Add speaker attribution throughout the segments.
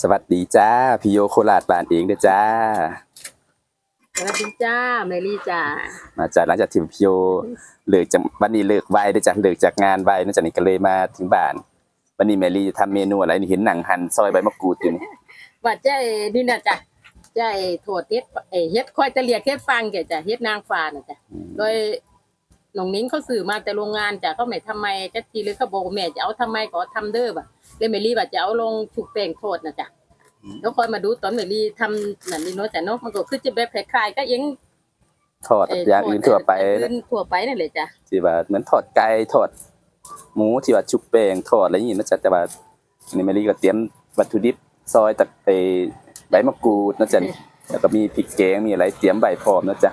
Speaker 1: สวัสดีจ้าพี่โยโคราชบ้านเองเด้อจ้า
Speaker 2: สวัสดีจ้าเมลี่จ้า
Speaker 1: มาจากหลังจากที่พี่โยเลิกจากวันนี้เลิกไวเด้อจ้ะเลิกจากงานไวเนอกจากนี้ก็เลยมาถึงบ้าน วันนี้แมรี่จะทำเมนูอะไรนี่เห็นหนังหั่นซอยใบมะกรูดอยู่นี่
Speaker 2: ว่าใจนี่นะจ้ะใจโถดเฮ็ดเอยเฮ็ดค่อยตะเลียกเฮ็ดฟังแกจ้ะเฮ็ดนางฟ้าน่ะจ้ะโดย น้องนิ้งเขาซื้อมาแต่โรงงานจ้ะเขาไม่ทำไมจักทีเลยเขาบอกว่าแม่จะเอาทำไมก็ทำเด้อบ่ะเลยเมลี่ว่าจะเอาลงฉุกแป้งโทษนะจ้ะแล้วค่อยมาดูตอนเมลี่ทำนั่นนี่เนาะจ้ะเนาะมันก็คือจะแบบคล้ายๆก็ยัง
Speaker 1: ทอดอย่างอื่นทั่วไป
Speaker 2: อื่นทั่วไปนั่นแหละจ้ะ
Speaker 1: ที่ว่าเหมือนทอดไก่ทอดหมูที่ว่าชุบแป้งทอดอะไรอย่างนี้นะจ๊ะแต่ว่าอันนี่แมรี่ก็เตรียมวัตถุดิบซอยตะไอใบมะกรูดนะจ๊ะนี่แล้วก็มีพริกแกงมีอะไรเตรียมใบพร้อมนะจ๊ะ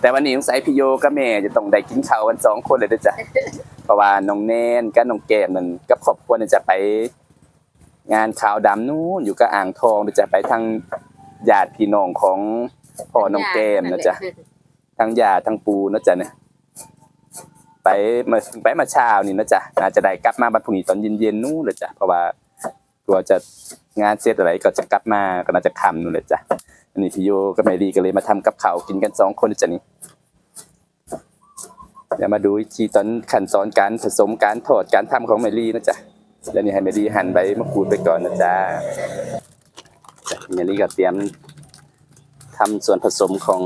Speaker 1: แต่วันนี้สงสัยพี่โยกับแม่จะต้องได้กินข้าวกันสองคนเลยเด้อจ้ะเพราะว่าน้องแนนกับน้องแก้มนั่นกับครอบครัวเนี่ยจะไป งานขาวดำนู้นอยู่กับอ่างทองเดี๋ยวจะไปทางญาติพี่น้องของพ่อน้องแก้มนะจ๊ะทางญาติทางปูนะจ๊ะเนี่ยไปมาไปมาเช้านี่นะจ๊ะอาจจะได้กลับมาบัดพรุ่งนี้ตอนเย็นๆนู้นเลยจ้ะเพราะว่า ตัวจะงานเสร็จอะไรก็จะกลับมาก็น่าจะคำนู่นเลยจ้ะอันนี้พี่โยกับแม่ดีก็เลยมาทำกับข้าวกินกันสองคนนะจ๊ะนี่เดี๋ยวมาดูอีกทีตอนขั้นตอนการผสมการทอดการทำของเมลี่นะจ๊ะเดี๋ยวนี้ให้เมลี่หั่นใบมะกรูดไปก่อนนะจ๊ะจ้ะเมลี่ก็เตรียมทำส่วนผสมของ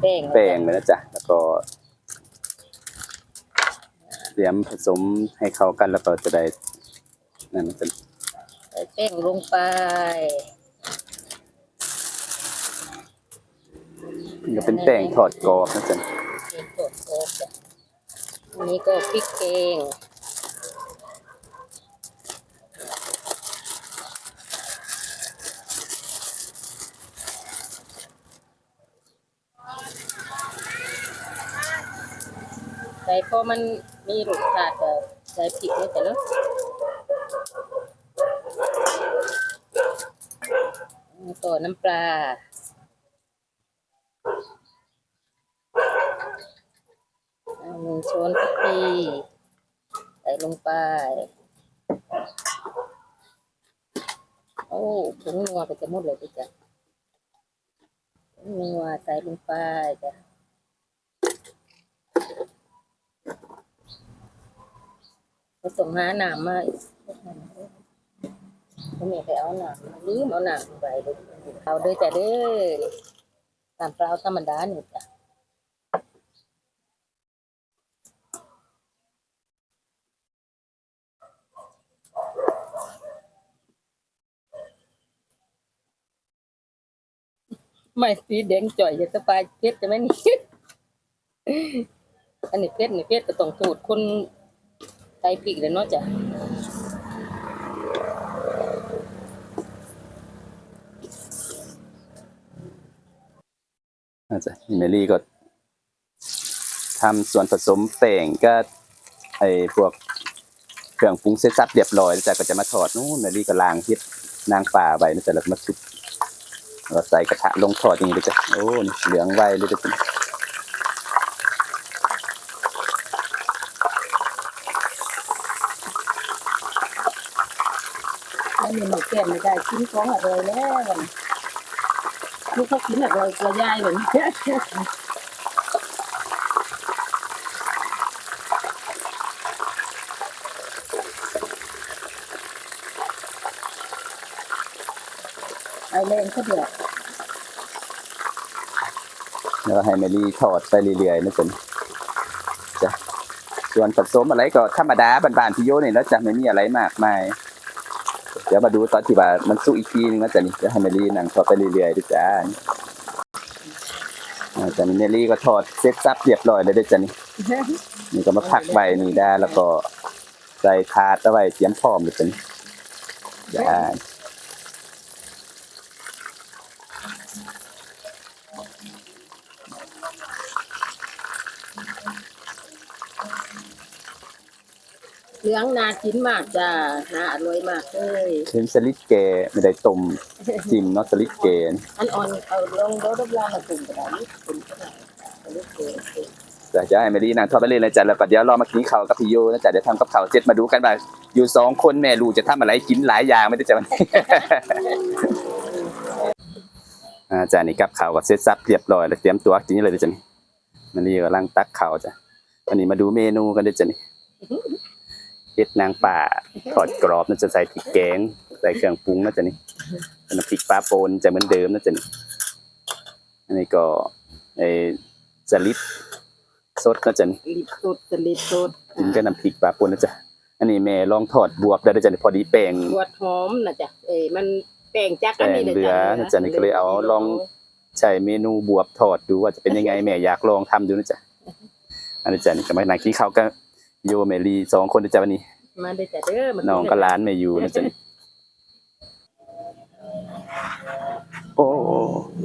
Speaker 2: แป้ง
Speaker 1: แป้งไปนะจ๊ะแล้วก็ เตรียมผสมให้เข้ากันแล้วก็จะได้ นั่นเป็น
Speaker 2: ใส่แป้งลงไป
Speaker 1: ก็เป็นแป้งทอดกรอบนะจ๊ะ
Speaker 2: พริกสดโคกจ้ะอันนี้ก็พริกแกงใส่พอมันมีรสชาติก็ใส่พริกไว้แต่เนาะ แล้วก็น้ำปลา หนึ่งช้อนพริกทีใส่ลงไป โอ้ผงนัวก็จะหมดเลยจ้ะผงนัวใส่ลงไปจ้ะผสมหาหนามมาอีก ผมอยากไปเอาหนามลืมเอาหนามไปเลยเอาด้อจ้ะเด้อตามเปล่าธรรมดาหนี่งจ้ะไม่สีแดงจ่อยจะสบายเพชรจะไหมนี่อันนี้เพชรนี่เพชรก็ต้องสูตรคนไตพริกเลยเนาะจ้ะ
Speaker 1: นะจ๊ะเมลี่ก็ทำส่วนผสมแป้งก็ไอ้พวกเครื่องปรุงเสร็จสับเรียบร้อยแล้วจ้ะก็จะมาทอดนู้นเมลี่ก็ล้างเฮ็ดนางป่าไว้นะจ๊ะแล้วมาชุบแล้วก็ใส่กระทะลงทอดอย่างนี้เลยจ้ะโอ้เหลืองไวเลยจ้ะ
Speaker 2: อันนี้หนูแก้ไม่ได้กินของอร่อยแล้ว นี่เขากินอร่อยกว่ายายเลยไอแรงเขาเดือด
Speaker 1: แล้วก็ให้เมลี่ทอดไปเรื่อยๆนะจ๊ะจ้ะส่วนผสมอะไรก็ธรรมดาบานๆพี่โยนี่แล้วจะไม่มีอะไรมากมาย เดี๋ยวมาดูตอนที่ว่ามันสุกอีกทีนึงนะจ๊ะนี่จะให้เมลี่นั่งทอดไปเรื่อยๆด้วยจ้าอ่าจ้ะนี่เมลี่ก็ทอดเซ็ตซับเรียบร้อยเลยด้จ้ะนี่นี่ก็มาพักใบนี่ได้แล้วก็ใส่ถาดเอาไว้เตรียมพร้อมเลยเป็นจ้า
Speaker 2: เหลืองนากินมากจ้านาอร่อยมากเลย
Speaker 1: เช่นสลิดเกไม่ได้ต้มจิ้มเนาะสลิดเกน
Speaker 2: อันอ่อนเอาลงโดดบลามาตุ่มกระดาษตุ่มกระดาษเอาลูกเกลือ
Speaker 1: จะจะให้แมรี่นางทอดไปเลยนะจ๊ะแล้วก็เดี๋ยวรอมากินข้าวกับพี่โยนะจ๊ะเดี๋ยวทำกับข้าวเสร็จมาดูกันว่าอยู่สองคนแม่ลูกจะทำอะไรกินหลายอย่างไม่ได้จ้ะวันนี้อาจารย์นี่กับข้าวก็เสร็จสับเรียบร้อยแล้วเตรียมตัวกินเลยเดี๋ยวจ้ะนี่มันนี่กำลังตักข้าวจ้ะวันนี้มาดูเมนูกันเดี๋ยวจ้ะนี่ เห็ดนางป่าทอดกรอบน่าจะใส่พริกแกงใส่เครื่องปรุงนะจ๊ะนี่เป็นน้ำพริกปลาโปนจะเหมือนเดิมนะจ๊ะนี่อันนี้ก็ไอ้สลิดสดนะจ๊ะนี่
Speaker 2: ลิบสดสลิดสด
Speaker 1: กินกับน้ำพริกปลาปนนะจ๊ะอันนี้แม่ลองทอดบวบได้ด้วยจ้ะนี่พอดีแป้ง
Speaker 2: บวดหอมนะจ๊ะเอ้ยมันแป้งจักอันนี้นะ
Speaker 1: แป้งเหลื
Speaker 2: จ๊ะ
Speaker 1: อนะจ๊ะนี่ก็เลยเอาลองใช่เมนูบวบทอดดูว่าจะเป็นยังไงแม่อยากลองทำดูนะจ๊ะอันนี้จ้ะนี่ก็มานั่งกินข้าวกับ โยเมลีสองคนนะจ๊ะวันนี้
Speaker 2: มาได้จ้ะเด้อมา
Speaker 1: น้องก็ร้านแม่อยู่นะจ๊ะนี่โอ้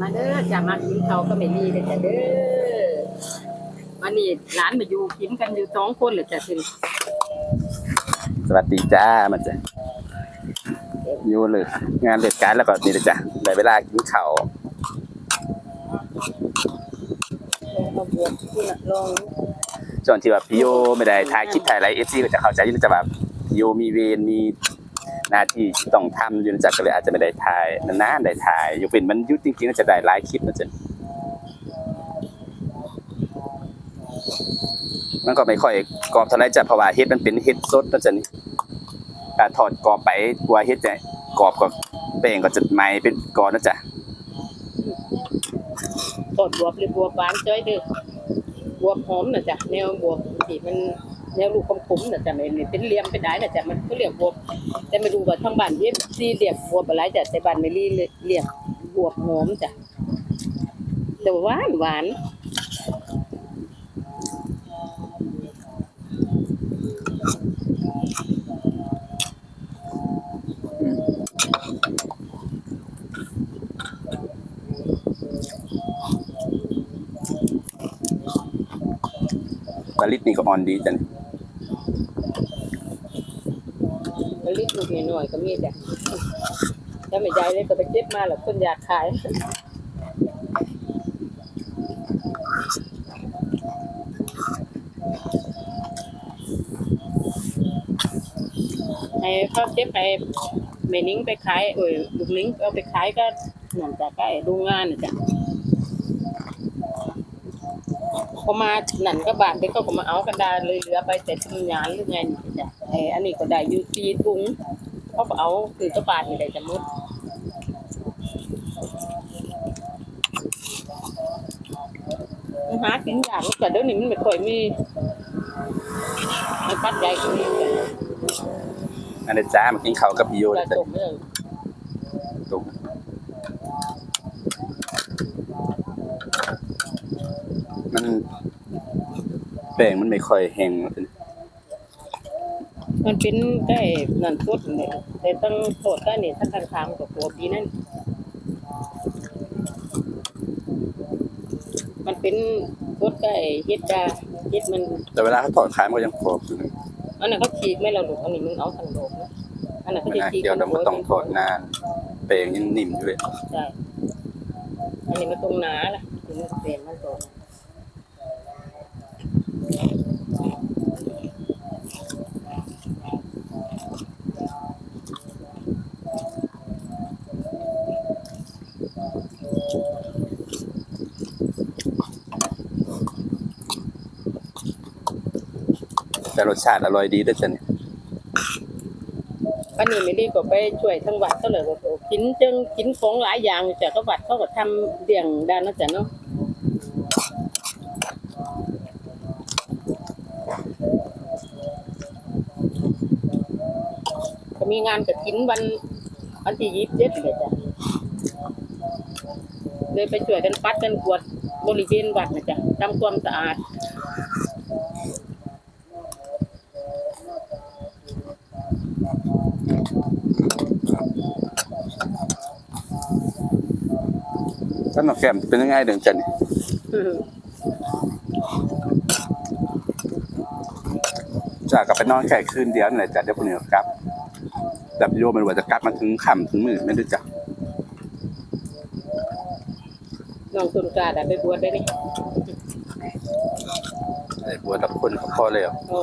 Speaker 2: มาเด้อจ้ะมากินข้าวก็ไม่มีเลยจ้ะเด้อวันนี้ร้านมาอยู่กินกันอยู่สองคนเลยจ้ะถึง
Speaker 1: สวัสดีจ้ามันจ้ะอยู่เลยงานเลิกการแล้วก็นี่นะจ๊ะได้เวลากินข้าว
Speaker 2: ลองมาบวกที่น่ะลอง
Speaker 1: จนที่ว่าพี่โยไม่ได้ถ่ายคลิปถ่ายอะไรเอฟซีก็จะเข้าใจอยู่จะแบบพี่โยมีเวรมีหน้าที่ต้องทำอยู่นจ๊ะก็เลยอาจจะไม่ได้ถ่ายนานๆได้ถ่ายยกเป็นมันยุดจริงๆก็จะได้หลายคลิปนะจ๊ะมันก็ไม่ค่อยกรอบเท่าไหรจ้ะเพราะว่าเฮ็ดมันเป็นเฮ็ดสดนะจ๊ะนี่การถอดกรอบไปกลัวเฮ็ดจะกรอบก็แป้งก็จะไหม้เป็นก้อนนะจ๊ะ
Speaker 2: ทอดบวบหรือบวบหวานจ้อยเด้อ บวบหอมนะจ๊ะแนวบวบที่มันแนวลูกคมๆนะจ๊ะไม่เป็นเหลี่ยมไปได้นะจ๊ะมันก็เรียกบวบแต่ไม่รู้ว่าทางบ้านที่ซีเรียกบวบอะไรจ้ะแต่บ้านไม่รีเรียกบวบหอมจ้ะแต่ว่าหวานหวาน
Speaker 1: ลาลิดนี่ก็อ่อนดีจ้ะนี่
Speaker 2: มันลิดลูกน้อยๆก็มีจ้ะถ้าไม่ใจเลยก็ไปเจ็บมาแล้วคนอยากขายให้เขาเจ็บไปแม่นิ้งไปขายเอ้ยลูกนิ้งเอาไปขายก็หนั่นจะใกล้โรงงานนะจ้ะ พอมานั่นก็บาทไปก็ก็มาเอากันดาเลยเหลือไปแต่ทุนยานหรือไงนี่จ้ะไอ้อันนี้ก็ได้อยู่สี่ถุงเขาก็เอาคือกระบาทนี่ได้จะหมดมันหากินยากแต่เดี๋ยวนี้มันไม่ค่อยมีมันปัดใหญ่กว่านี้จ้ะ
Speaker 1: อันนี้จ้ามากินข้าวกับพี่โย
Speaker 2: ปลา
Speaker 1: นะจ๊ะ
Speaker 2: ตกเรื่อง
Speaker 1: ตรงมันแป้งมันไม่ค่อยแห้งนะจ๊ะ
Speaker 2: มันเป็นได้นั่นสุดเลยแต่ต้องโทษได้เนี่ยท่านทางทางกับตัวปีนั่นมันเป็นสุดได้เฮ็ดดาเฮ็ดมัน
Speaker 1: แต่เวลาเขาถอดขายมันก็ยังกรอบอยู่นะ
Speaker 2: อันนั้นเขาฉีกไม่เราลูกอันนี้มึงเอาทางโลกนะอันนั้น
Speaker 1: มั
Speaker 2: เขา
Speaker 1: น
Speaker 2: จะ
Speaker 1: น่า
Speaker 2: ฉีก
Speaker 1: เกี่ยวแต่มันต้องถอดนานแป้งยังนิ่มอยู่เลย
Speaker 2: ใช่อันนี้มันตรงหนาล่ะถึงมันเปลี่ยนมันตรง
Speaker 1: รสชาติอร่อยดีด้วยจ้ะเนี่ย
Speaker 2: อันนี้ไม่ดีกว่าไปช่วยทั้งวัดก็เลยกินจึงกินของหลายอย่างจากก็วัดเขาก็ทำเดี่ยงด้านนั้นจ้ะเนาะก็มีงานกับกินวันวันที่ยี่สิบเจ็ดเลยจ้ะเลยไปช่วยกันปัดกันกวดบริเวณวัดนะจ๊ะทำความสะอาด
Speaker 1: ถ้าน้องแก้มเป็นยังไงเดินจ้ะเนี่ยจะกลับไปนอนแค่คืนเดียวนี่แหละจ้ะเดี๋ยวพรุ่งนี้ก็กลับแต่พี่โยมันว่าจะกลับมาถึงค่ำถึงมืดไม่ได้จ้ะ
Speaker 2: น้องตุนกาได้ไปบวชได้นี่
Speaker 1: ไอ้บัวตะคนก็พอแล้ว
Speaker 2: โอ้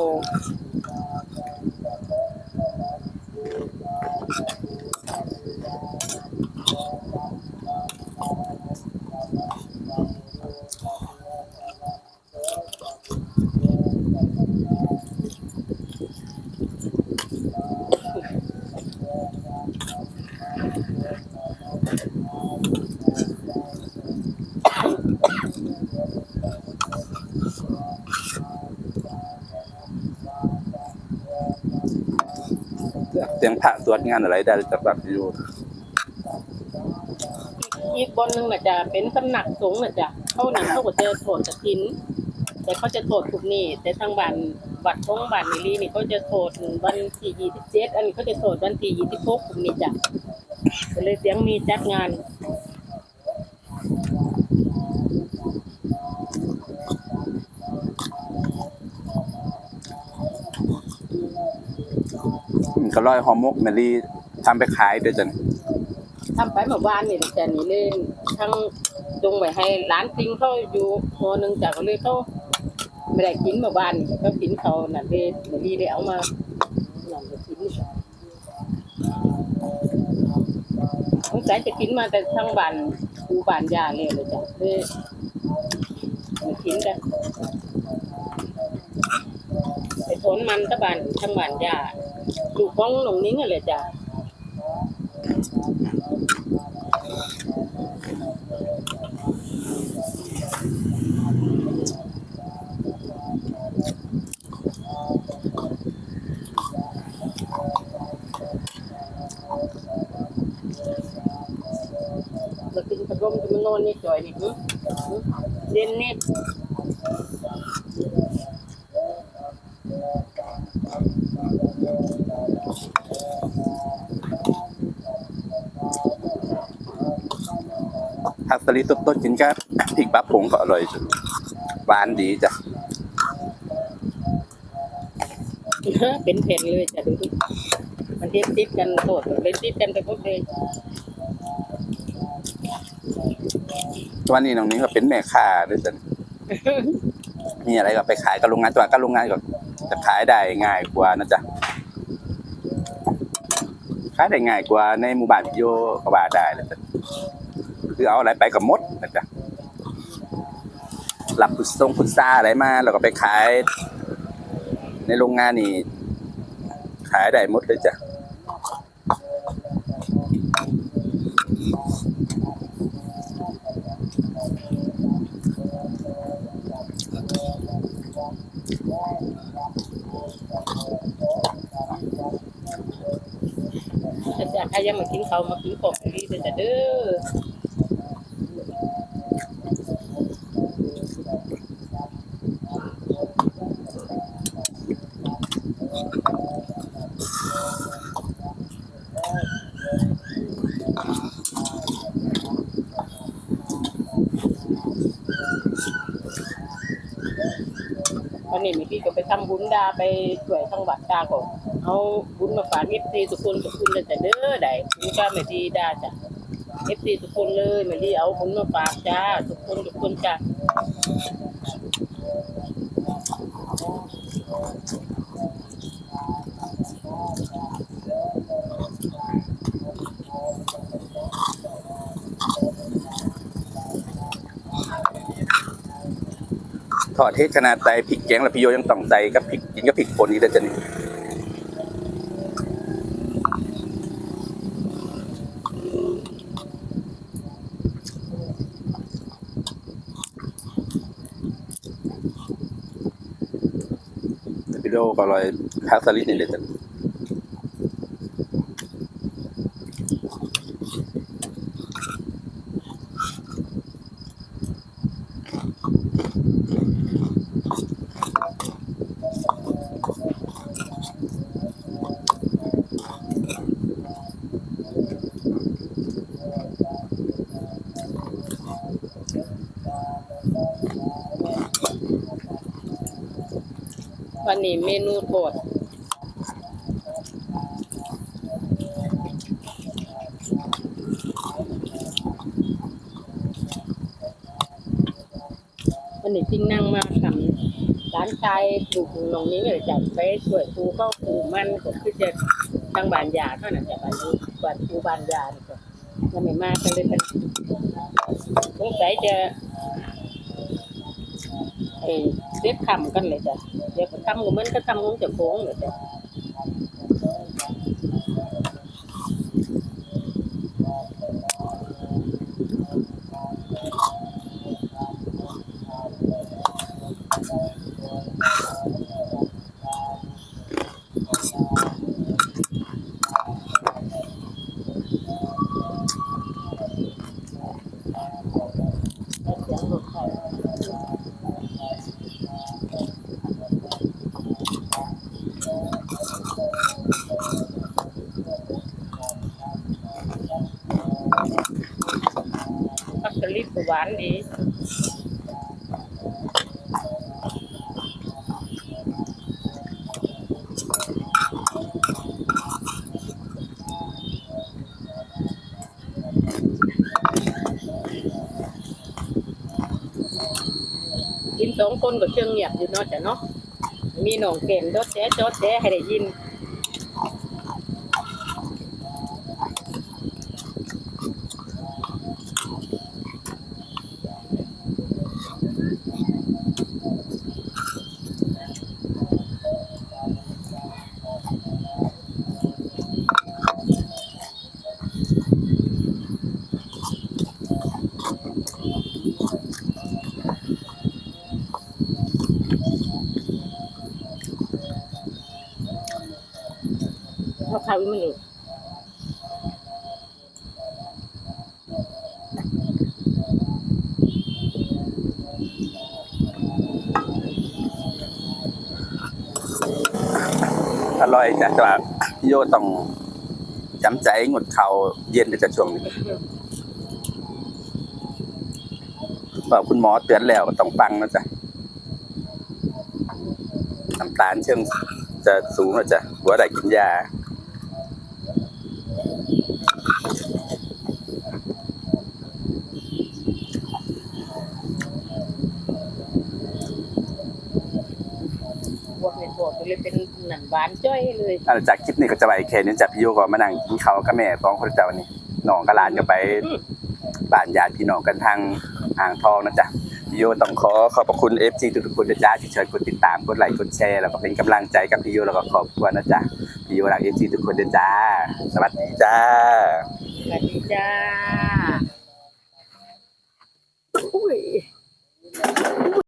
Speaker 1: รวจงานอะไรได้จากแบบอยู่
Speaker 2: อีกบนหนึ่งน่ะจะเป็นตำหนักสงฆ์น่ะจะเขานั่นเขาก็จะโทษกฐิน แต่เขาจะโทษทุกนี่แต่ทางบ้านบัดทงบ้านนิลีนี่เขาจะโทษวันที่ยี่สิบเจ็ดอันนี้เขาจะโทษวันที่ยี่สิบหกผมนี่จ้ะก็เลยเสียงมีจัดงาน
Speaker 1: ก็ร้อยหอมมกแมรี่ทำไปขายด้วยจัน
Speaker 2: ทำไปเมื่อวานนี่แต่นี่เล่นทั้งจงไว้ให้ร้านจริงเขาอยู่หัวหนึ่งจากเลยเขาไม่ได้กินเมื่อวานนี่เขากินเขานั่นเลยไม่ดีเลยเอามานั่นไปกินสงสัยจะกินมาแต่ทั้งบานปูบานยาเลยเลยจ้ะเลยม่กินกันไปทนมันตะบานทั้งบานยา ลูกของหนองนิ้งอะไรจ้ะมากินพัดลมจะมานอนนี่จ่อยนี่เด่นนี่
Speaker 1: ลิดต้นๆกินก็พริกปั๊บผงก็อร่อยหวานดีจ้ะ
Speaker 2: เป็นแผ่นเลยจ้ะดูดิมันเทียบติดกันโตดเลยติดกันแต่ก็เลย
Speaker 1: วันนี้น้องนิ้งก็เป็นแม่ค้าด้วยจันมีอะไรก็ไปขายกับโรงงานตัวกับโรงงานก็จะขายได้ง่ายกว่านะจ๊ะขายได้ง่ายกว่าในหมู่บ้านพี่โยก็ว่าได้เลยจ้ะ คือเอาอะไรไปกับมดนะจ๊ะรับพุทรงพุทราอะไรมาแล้วก็ไปขาย ในโรงงานนี่ ขายได้หมดเลยจ้ะ
Speaker 2: แต่จ้ะใครยังมากินเขามากินของดีแต่จะเด้อ ปีก็ไปทำบุญดาไปช่วยทางวัดดาก็เอาบุญมาฝากเอฟซีทุกคนทุกคนเลยแต่เด้อได้บุญก็ไม่ดีดาจ้ะเอฟซีทุกคนเลยไม่ดีเอาบุญมาฝากจ้าทุกคนทุกคนจ้ะ
Speaker 1: ทอดเทศขนาดใส่พริกแกงและพิโยยังต้องใส่กับพริกกินกับพริกป่นอีกแล้วจ้ะนี่พี่โยก็อร่อยคาสลิดนี่เลยจ้ะ
Speaker 2: วันนี้เมนูโทษวันนี้ทิ้งนั่งมาทำร้านชายลูกน้องนิ้เลยจ้ะไปช่วยครูก็ครูมันก็คือจะทางบานยาเท่านั้นจ้ะบานนี้บานครูบานยานี่ก็ยังไม่มากเลยเป็นสงสัยจะ เอ้เรียกคำกันเลยจ้ะเรียกคำก็เหมือนกับคำของเจ้าของเลยจ้ะ หวานดีกินสองคนก็เชิงเงียบอยู่เนาะจ้ะเนาะมีหนองเก่งดดแจ๊ดดแจ๊ให้ได้ยิน ร่
Speaker 1: อยจ้ะแต่ว่าพี่โยต้องจำใจงดเขาเย็นในจะช่วงนี้เพราะคุณหมอเตือนแล้วต้องฟังนะจ๊ะน้ำตาลเชิงจะสูงนะจ๊ะหัวได้กินยา
Speaker 2: บวกเป็นบวกเลยเป็นหนังหวานจ้อยเลย
Speaker 1: อาจากคลิปนี้ก็จะไปแค่นี้จ้ะพี่โยก็มานั่งกินข้าวกับแม่สองคนจ้ะวันนี้น้องกับหลานก็ไปบ้านญาติพี่น้องกันทางอ่างทองนะจ๊ะพี่โยต้องขอขอบพระคุณเอฟซีทุกๆคนนะจ๊ะที่เชิญกดติดตามกดไลค์กดแชร์แล้วก็เป็นกำลังใจกับพี่โยแล้วก็ขอบคุณนะจ๊ะพี่โยรักเอฟซีทุกคนนะจ๊ะสวัสดีจ้า
Speaker 2: สวัสดีจ้าอุ้ย